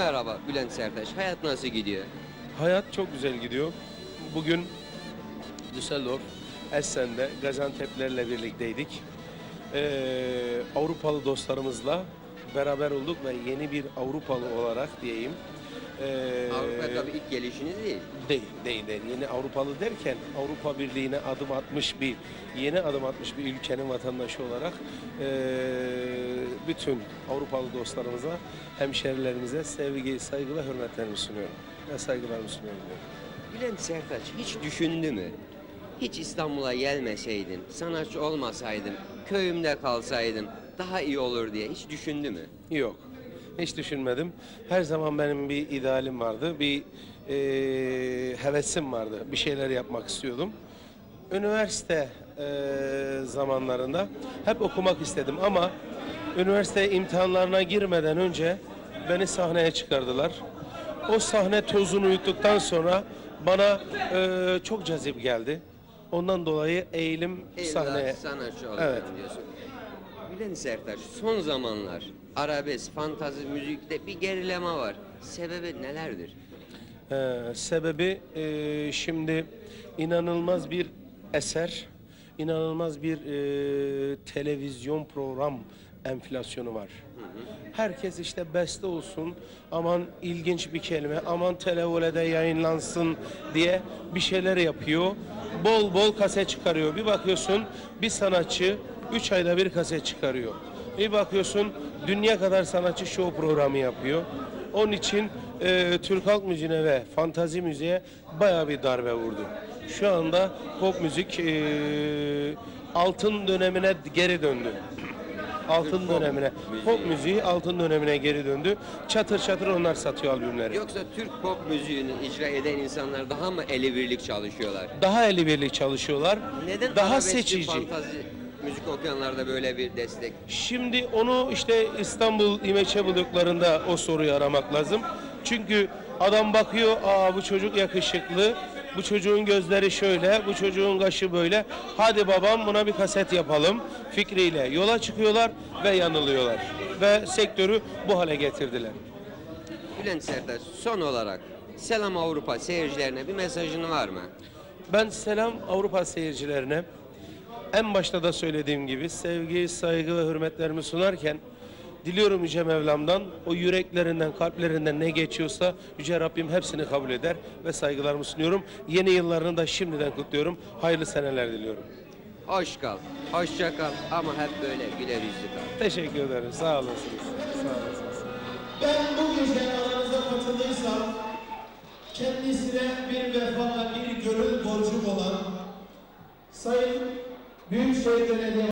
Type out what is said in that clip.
Merhaba Bülent Sertaç. Hayat nasıl gidiyor? Hayat çok güzel gidiyor. Bugün Düsseldorf, Essen'de Gaziantep'lerle birlikteydik. Ee, Avrupalı dostlarımızla beraber olduk ve yeni bir Avrupalı olarak diyeyim. Ee, Avrupa tabii ilk gelişiniz değil. Değil, değil, değil. Yeni Avrupalı derken Avrupa Birliği'ne adım atmış bir, yeni adım atmış bir ülkenin vatandaşı olarak eee, bütün Avrupalı dostlarımıza, hemşerilerimize sevgi, saygı ve hürmetlerimi sunuyorum. Ve saygılarımı sunuyorum. Bülent Sertaç hiç düşündü mü? Hiç İstanbul'a gelmeseydin, sanatçı olmasaydın, köyümde kalsaydım daha iyi olur diye hiç düşündü mü? Yok, hiç düşünmedim. Her zaman benim bir idealim vardı, bir eee, hevesim vardı. Bir şeyler yapmak istiyordum. Üniversite eee, zamanlarında hep okumak istedim ama üniversite imtihanlarına girmeden önce beni sahneye çıkardılar. O sahne tozunu yuttuktan sonra bana eee, çok cazip geldi. Ondan dolayı eğilim İlla sahneye. sanatçı olacağım Evet. diyorsun. Bülent Sertaç son zamanlar arabesk, fantazi müzikte bir gerileme var. Sebebi nelerdir? Ee, sebebi e, şimdi inanılmaz bir eser, inanılmaz bir e, televizyon program enflasyonu var. Herkes işte beste olsun, aman ilginç bir kelime, aman televolede yayınlansın diye bir şeyler yapıyor. Bol bol kaset çıkarıyor. Bir bakıyorsun bir sanatçı 3 ayda bir kaset çıkarıyor. Bir bakıyorsun dünya kadar sanatçı show programı yapıyor. Onun için e, Türk halk müziğine ve fantazi müziğe bayağı bir darbe vurdu. Şu anda pop müzik e, altın dönemine geri döndü. Altın Pop dönemine, müziği. pop müziği altın dönemine geri döndü. Çatır çatır onlar satıyor albümleri. Yoksa Türk pop müziğini icra eden insanlar daha mı eli birlik çalışıyorlar? Daha eli birlik çalışıyorlar. Neden daha arabesk, seçici. fantazi müzik okuyanlarda böyle bir destek? Şimdi onu işte İstanbul İmeçe bloklarında o soruyu aramak lazım. Çünkü adam bakıyor, aa bu çocuk yakışıklı, bu çocuğun gözleri şöyle, bu çocuğun kaşı böyle. Hadi babam buna bir kaset yapalım fikriyle yola çıkıyorlar ve yanılıyorlar. Ve sektörü bu hale getirdiler. Bülent Sertaç son olarak Selam Avrupa seyircilerine bir mesajın var mı? Ben selam Avrupa seyircilerine. En başta da söylediğim gibi sevgi, saygı ve hürmetlerimi sunarken diliyorum Yüce Mevlam'dan o yüreklerinden, kalplerinden ne geçiyorsa Yüce Rabbim hepsini kabul eder ve saygılarımı sunuyorum. Yeni yıllarını da şimdiden kutluyorum. Hayırlı seneler diliyorum. Hoş kal, hoşça kal ama hep böyle güler yüzlü kal. Teşekkür ederim. Sağ olasınız. Sağ olasınız. Ben bu gece aranızda katıldıysam kendisine bir vefa ve bir gönül borcum olan Sayın Büyükşehir Belediye